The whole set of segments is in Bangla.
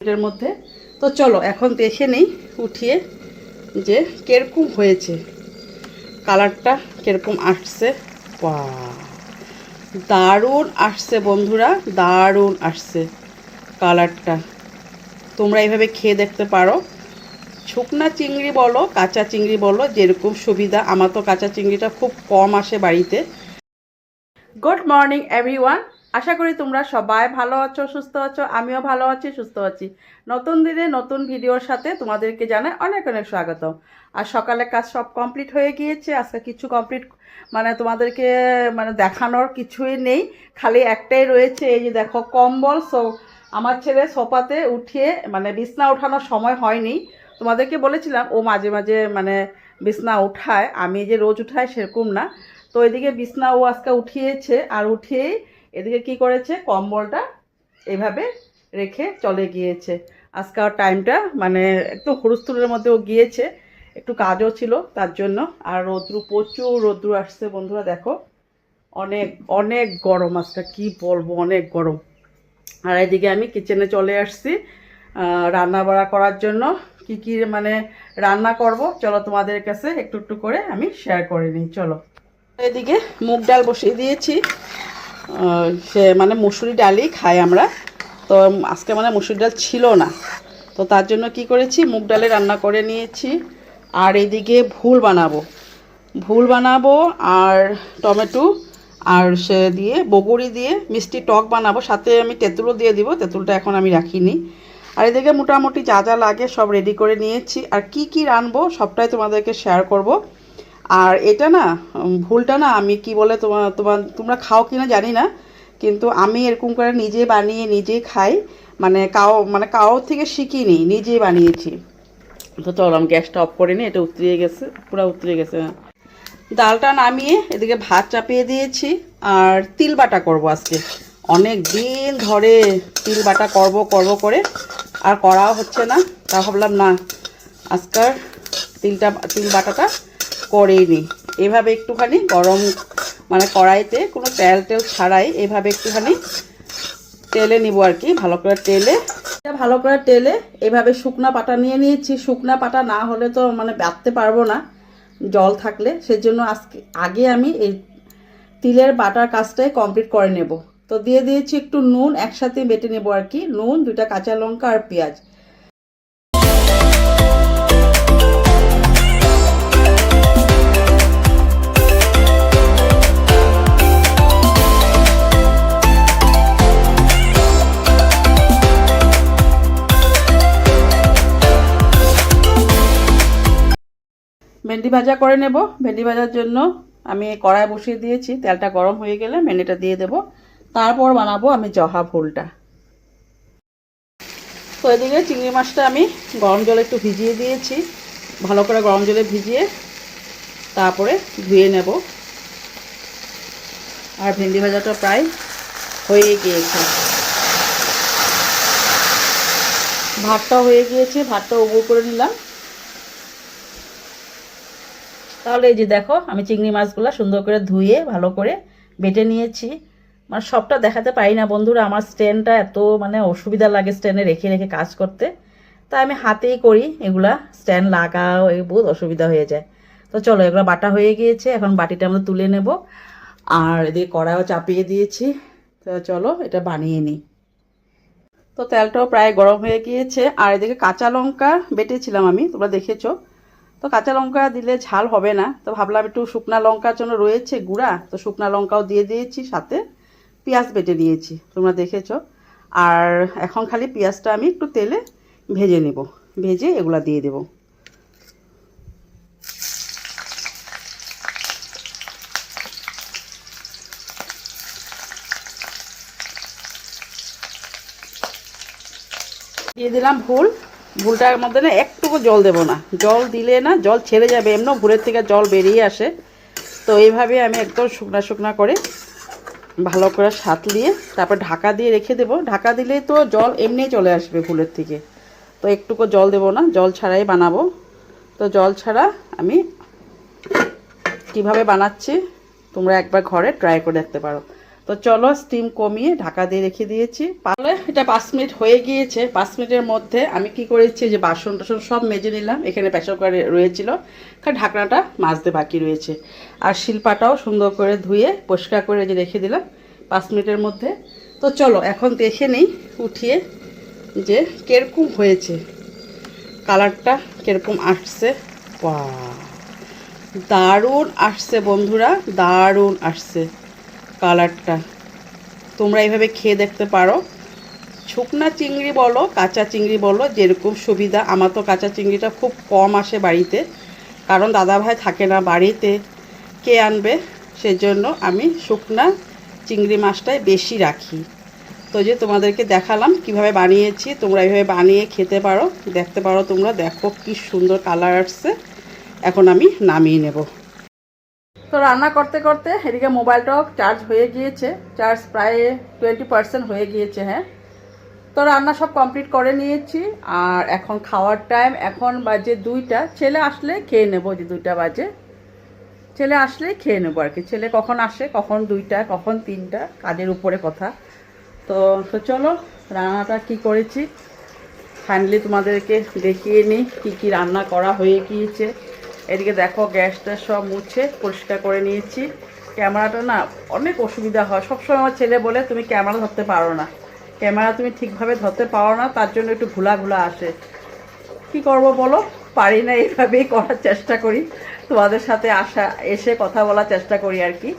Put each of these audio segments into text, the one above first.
এর মধ্যে। তো চলো, এখন দেখে নেই, উঠিয়ে যে কীরকম হয়েছে। কালারটা কীরকম আসছে। বাহ! দারুণ আসছে বন্ধুরা, দারুণ আসছে কালারটা। তোমরা এইভাবে খেয়ে দেখতে পারো। শুকনা চিংড়ি বলো, কাঁচা চিংড়ি বলো, যেরকম সুবিধা। আমার তো কাঁচা চিংড়িটা খুব কম আসে বাড়িতে। গুড মর্নিং এভরিওয়ান আশা করি তোমরা সবাই ভালো আছো, সুস্থ আছো, আমিও ভালো আছি, সুস্থ আছি। নতুন দিনে নতুন ভিডিওর সাথে তোমাদেরকে জানাই অনেক অনেক স্বাগত আর সকালে কাজ সব কমপ্লিট হয়ে গিয়েছে, আজকে কিছু কমপ্লিট মানে তোমাদেরকে মানে দেখানোর কিছুই নেই, খালি একটাই রয়েছে, এই যে দেখো কম্বল। সো আমার ছেলে সোফাতে উঠিয়ে মানে বিছনা ওঠানোর সময় হয়নি। তোমাদেরকে বলেছিলাম, ও মাঝে মাঝে মানে বিছনা উঠায়, আমি যে রোজ উঠাই সেরকম না। তো এদিকে বিছনা ও আজকে উঠিয়েছে, আর উঠিয়েই এদিকে কি করেছে? কম্বলটা এভাবে রেখে চলে গিয়েছে। আজকে আর টাইমটা মানে একটু হুড়স্থুলের মধ্যেও গিয়েছে। একটু কাজও ছিল তার জন্য। আর রৌদ্রু, প্রচুর রৌদ্রু আসছে বন্ধুরা, দেখো। অনেক অনেক গরম আজকে, কি বলব, অনেক গরম। আর এদিকে আমি কিচেনে চলে আসছি রান্না বাড়া করার জন্য। কি কি মানে রান্না করব? চলো তোমাদের কাছে একটু একটু করে আমি শেয়ার করে নিই, চলো। এদিকে মুগ ডাল বসিয়ে দিয়েছি। সে মানে মুসুরি ডালই খাই আমরা। তো আজকে মানে মুসুরি ডাল ছিল না। তো তার জন্য কি করেছি? মুগ ডালে রান্না করে নিয়েছি। আর এদিকে ভুল বানাবো। ভুল বানাবো আর টমেটো আর সে দিয়ে বগুড়ি দিয়ে মিষ্টি টক বানাবো। সাথে আমি তেঁতুলও দিয়ে দিব। তেঁতুলটা এখন আমি রাখিনি। আর এদিকে মোটামুটি যা যা লাগে সব রেডি করে নিয়েছি। আর কি কি রানবো সবটাই তোমাদেরকে শেয়ার করব। আর এটা না ভুলটা না আমি কি বলে তোমার তোমার তোমরা খাও কি না জানি না, কিন্তু আমি এরকম করে নিজে বানিয়ে নিজেই খাই মানে কাও মানে কারও থেকে শিখিনি নিজেই বানিয়েছি তো চলো আমি গ্যাসটা অফ করে নিই, এটা উতরিয়ে গেছে, পুরো উতরিয়ে গেছে। ডালটা নামিয়ে এদিকে ভাত চাপিয়ে দিয়েছি, আর তিল বাটা করব আজকে অনেক দিন ধরে তিল বাটা করব করব করে, আর করাও হচ্ছে না, তা ভাবলাম না আজকাল তিলটা, তিল বাটাটা করেই নিই এভাবে একটুখানি গরম মানে কড়াইতে কোনো তেল টেল ছাড়াই এভাবে একটুখানি তেলে নিব আর কি, ভালো করে তেলে। ভালো করে তেলে এভাবে শুকনা পাটা নিয়ে নিয়েছি। শুকনা পাটা না হলে তো মানে বাটতে পারব না, জল থাকলে। সেজন্য আজকে, আগে আমি এই তিলের বাটার কাজটাই কমপ্লিট করে নেব। তো দিয়ে দিয়েছি একটু নুন, একসাথে বেটে নেব আর কি। নুন, দুইটা কাঁচা লঙ্কা আর পেঁয়াজ। ভেন্ডি ভাজা করে নেব। ভেন্ডি ভাজার জন্য আমি কড়াই বসিয়ে দিয়েছি। তেলটা গরম হয়ে গেলে ভেন্ডিটা দিয়ে দেব। তারপর বানাবো আমি জহা ফুলটা তো এদিকে চিংড়ি মাছটা আমি গরম জলে একটু ভিজিয়ে দিয়েছি। ভালো করে গরম জলে ভিজিয়ে তারপরে ধুয়ে নেব। আর ভেন্ডি ভাজাটা প্রায় হয়ে গিয়েছে। ভাতটা হয়ে গিয়েছে। ভাতটা উবুর করে নিলাম। তাহলে এই যে দেখো, আমি চিংড়ি মাছগুলো সুন্দর করে ধুয়ে ভালো করে বেটে নিয়েছি। মানে সবটা দেখাতে পারি না বন্ধুরা, আমার স্ট্যান্ডটা এত মানে অসুবিধা লাগে স্ট্যান্ডে রেখে রেখে কাজ করতে। তাই আমি হাতেই করি, এগুলা স্ট্যান্ড লাগাও, এই বহুত অসুবিধা হয়ে যায়। তো চলো, এগুলো বাটা হয়ে গিয়েছে, এখন বাটিটা আমরা তুলে নেব। আর এদিকে কড়াও চাপিয়ে দিয়েছি। তো চলো, এটা বানিয়ে নিই। তো তেলটাও প্রায় গরম হয়ে গিয়েছে। আর এদিকে কাঁচা লঙ্কা বেটেছিলাম আমি, তোমরা দেখেছ। তো কাঁচা লঙ্কা দিলে ঝাল হবে না। তো ভাবলাম একটু শুকনা লঙ্কার জন্য রয়েছে গুঁড়া। তো শুকনা লঙ্কাও দিয়ে দিয়েছি সাথে। পেঁয়াজ বেটে দিয়েছি তোমরা দেখেছ। আর এখন খালি পেঁয়াজটা আমি একটু তেলে ভেজে নেব। ভেজে এগুলা দিয়ে দেব। দিয়ে দিলাম ভুল। ভুলটার মধ্যে না একটুকু জল দেব না। জল দিলে না জল ছেড়ে যাবে এমন ভুলের থেকে জল বেরিয়ে আসে। তো এইভাবে আমি একদম শুকনা শুকনা করে ভালো করে সাতলিয়ে তারপর ঢাকা দিয়ে রেখে দেব। ঢাকা দিলে তো জল এমনিই চলে আসবে ভুলের থেকে। তো একটুকু জল দেব না, জল ছাড়াই বানাবো। তো জল ছাড়া আমি কীভাবে বানাচ্ছি তোমরা একবার ঘরে ট্রাই করে দেখতে পারো। তো চলো স্টিম কমিয়ে ঢাকা দিয়ে রেখে দিয়েছি। তাহলে এটা পাঁচ মিনিট হয়ে গিয়েছে। পাঁচ মিনিটের মধ্যে আমি কি করেছি যে বাসন টাসন সব মেজে নিলাম। এখানে প্রেশার কুকারে রয়েছিল। কারণ ঢাকনাটা মাজতে বাকি রয়েছে। আর শিল্পাটাও সুন্দর করে ধুয়ে পরিষ্কার করে যে রেখে দিলাম পাঁচ মিনিটের মধ্যে। তো চলো, এখন দেখে নেই, উঠিয়ে যে কীরকম হয়েছে। কালারটা কীরকম আসছে। বা দারুণ আসছে বন্ধুরা, দারুণ আসছে। কালারটা। তোমরা এইভাবে খেয়ে দেখতে পারো। শুকনা চিংড়ি বলো, কাঁচা চিংড়ি বলো, যেরকম সুবিধা। আমার তো কাঁচা চিংড়িটা খুব কম আসে বাড়িতে। কারণ দাদাভাই থাকে না বাড়িতে। কে আনবে? সেজন্য আমি শুকনা চিংড়ি মাছটাই বেশি রাখি। তো যে তোমাদেরকে দেখালাম, কীভাবে বানিয়েছি, তোমরা এইভাবে বানিয়ে খেতে পারো, দেখতে পারো তোমরা। দেখো কি সুন্দর কালার আসছে। এখন আমি নামিয়ে নেব। তো রান্না করতে করতে এদিকে মোবাইলটাও চার্জ হয়ে গিয়েছে। চার্জ প্রায় টোয়েন্টি পার্সেন্ট হয়ে গিয়েছে হ্যাঁ। তো রান্না সব কমপ্লিট করে নিয়েছি। আর এখন খাওয়ার টাইম এখন বাজে দুইটা। ছেলে আসলে খেয়ে নেব, যে দুইটা বাজে। ছেলে আসলে খেয়ে নেব আর কি। ছেলে কখন আসে, কখন দুইটা, কখন তিনটা, কাজের উপরে কথা। তো তো চলো, রান্নাটা কি করেছি? ফাইনালি তোমাদেরকে দেখিয়ে নিই, কী কী রান্না করা হয়ে গিয়েছে। এদিকে দেখো, গ্যাসটা সব মুছে পরিষ্কার করে নিয়েছি। ক্যামেরাটা না অনেক অসুবিধা হয়। সবসময় আমার ছেলে বলে, তুমি ক্যামেরা ধরতে পারো না। ক্যামেরা তুমি ঠিকভাবে ধরতে পারো না, তার জন্য একটু ঘোলা ঘোলা আসে। কি করব বলো? পারি না এইভাবেই করার চেষ্টা করি। তোমাদের সাথে আসা, এসে কথা বলার চেষ্টা করি আর কি।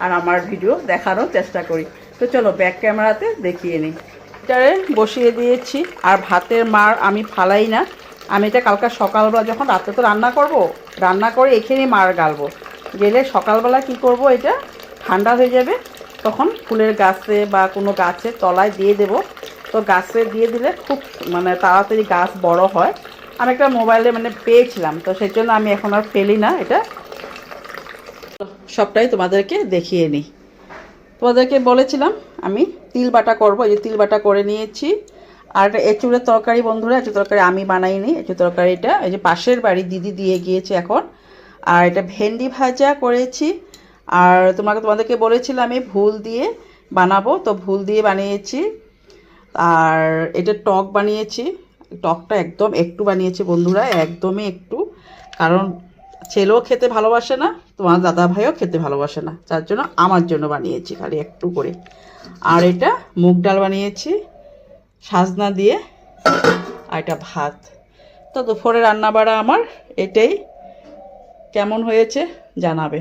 আর আমার ভিডিও দেখানোর চেষ্টা করি। তো চলো, ব্যাক ক্যামেরাতে দেখিয়ে নিই। এটারে বসিয়ে দিয়েছি। আর ভাতের মার আমি ফালাই না। আমি এটা কালকে সকালবেলা যখন রাতে তো রান্না করব, রান্না করে এখানেই মার গালবো। গেলে সকালবেলা কি করব এটা? ঠান্ডা হয়ে যাবে, তখন ফুলের গাছে বা কোনো গাছের তলায় দিয়ে দেব। তো গাছে দিয়ে দিলে খুব মানে তাড়াতাড়ি গাছ বড় হয়। আমি একটা মোবাইলে মানে পেয়েছিলাম, তো সেই জন্য আমি এখন আর ফেলি না এটা। সবটাই তোমাদেরকে দেখিয়ে নিই। তোমাদেরকে বলেছিলাম আমি তিল বাটা করব, এই যে তিল বাটা করে নিয়েছি। আর এঁচুড়ের তরকারি বন্ধুরা এঁচুর তরকারি আমি বানাইনি এঁচুর তরকারিটা এই যে পাশের বাড়ি দিদি দিয়ে গিয়েছে এখন। আর এটা ভেন্ডি ভাজা করেছি। আর তোমাকে, তোমাদেরকে বলেছিলাম আমি ভুল দিয়ে বানাবো, তো ভুল দিয়ে বানিয়েছি। আর এটা টক বানিয়েছি। টকটা একদম একটু বানিয়েছি বন্ধুরা, একদমই একটু। কারণ ছেলেও খেতে ভালোবাসে না, তোমার দাদা ভাইও খেতে ভালোবাসে না। যার জন্য আমার জন্য বানিয়েছি খালি একটু করে। আর এটা মুগ ডাল বানিয়েছি। সাজনা দিয়ে আর এটা ভাত। তো দুপুরে রান্নাবাড়া আমার এটাই। কেমন হয়েছে জানাবে।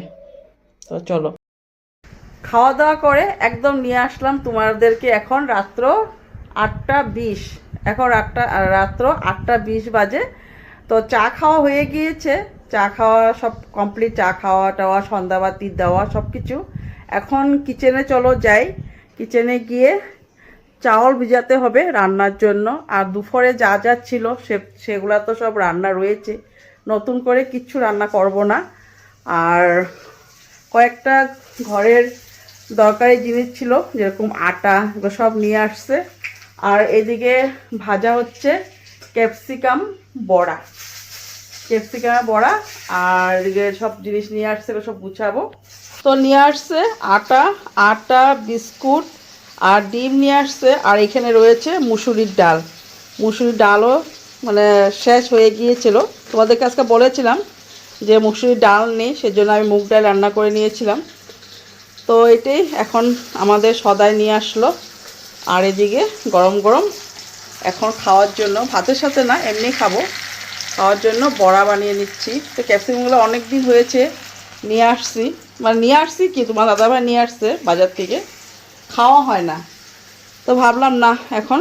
তো চলো। খাওয়া দাওয়া করে একদম নিয়ে আসলাম তোমাদেরকে এখন রাত্র আটটা বিশ। এখন আটটা, রাত্র আটটা বিশ বাজে। তো চা খাওয়া হয়ে গিয়েছে। চা খাওয়া সব কমপ্লিট চা খাওয়া টাওয়া সন্ধ্যাবাতি দেওয়া সব কিছু এখন কিচেনে চলো যাই। কিচেনে গিয়ে চাউল ভিজাতে হবে রান্নার জন্য। আর দুপুরে যা যা ছিল সে, সেগুলো তো সব রান্না রয়েছে। নতুন করে কিচ্ছু রান্না করব না। আর কয়েকটা ঘরের দরকারি জিনিস ছিল, যেরকম আটা, এগুলো সব নিয়ে আসছে। আর এদিকে ভাজা হচ্ছে ক্যাপসিকাম বড়া। ক্যাপসিকাম বড়া, আর এদিকে সব জিনিস নিয়ে আসছে সব গুছাবো। তো নিয়ে আসছে আটা আটা, বিস্কুট আর ডিম নিয়ে আসছে, আর এখানে রয়েছে মুসুরির ডাল। মুসুরির ডালও মানে শেষ হয়ে গিয়েছিল। তোমাদেরকে আজকে বলেছিলাম যে মুসুরির ডাল নেই, সেজন্য আমি মুগ ডাল রান্না করে নিয়েছিলাম। তো এটাই এখন আমাদের সদাই নিয়ে আসলো। আর এদিকে গরম গরম এখন খাওয়ার জন্য, ভাতের সাথে না, এমনি খাব। খাওয়ার জন্য বড়া বানিয়ে নিচ্ছি। তো ক্যাপসিকামগুলো অনেক দিন হয়েছে, নিয়ে আসছি। মানে নিয়ে আসছি কি? তোমার দাদাভাই নিয়ে আসছে বাজার থেকে। খাওয়া হয় না। তো ভাবলাম, না, এখন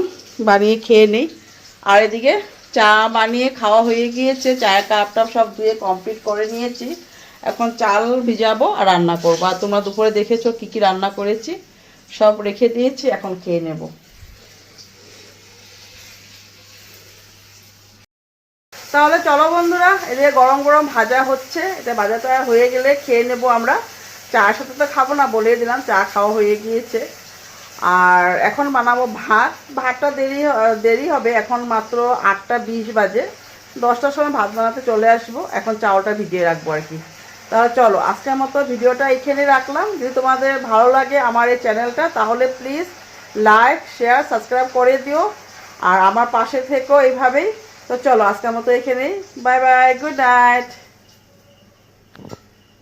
বানিয়ে খেয়ে নেই। আর এদিকে চা বানিয়ে খাওয়া হয়ে গিয়েছে। চায়ের কাপ টাপ সব ধুয়ে কমপ্লিট করে নিয়েছি। এখন চাল ভিজাবো আর রান্না করব। আর তোমরা দুপুরে দেখেছ কি কি রান্না করেছি? সব রেখে দিয়েছি, এখন খেয়ে নেব। তাহলে চলো বন্ধুরা এদিকে গরম গরম ভাজা হচ্ছে। এটা ভাজা ভাজাটা হয়ে গেলে খেয়ে নেব আমরা। চার সাথে তো খাব না বলে দিলাম, চা খাওয়া হয়ে গিয়েছে। আর এখন বানাবো ভাত। ভাতটা দেরি দেরি হবে। এখন মাত্র আটটা বিশ বাজে। দশটার সময় ভাত বানাতে চলে আসব। এখন চাউলটা ভিজিয়ে রাখব আর কি। তাহলে চলো, আজকের মতো ভিডিওটা এখানে রাখলাম। যদি তোমাদের ভালো লাগে আমার এই চ্যানেলটা, তাহলে প্লিজ লাইক শেয়ার সাবস্ক্রাইব করে দিও। আর আমার পাশে থেকো এইভাবেই। তো চলো, আজকের মতো এখানেই। Bye bye good night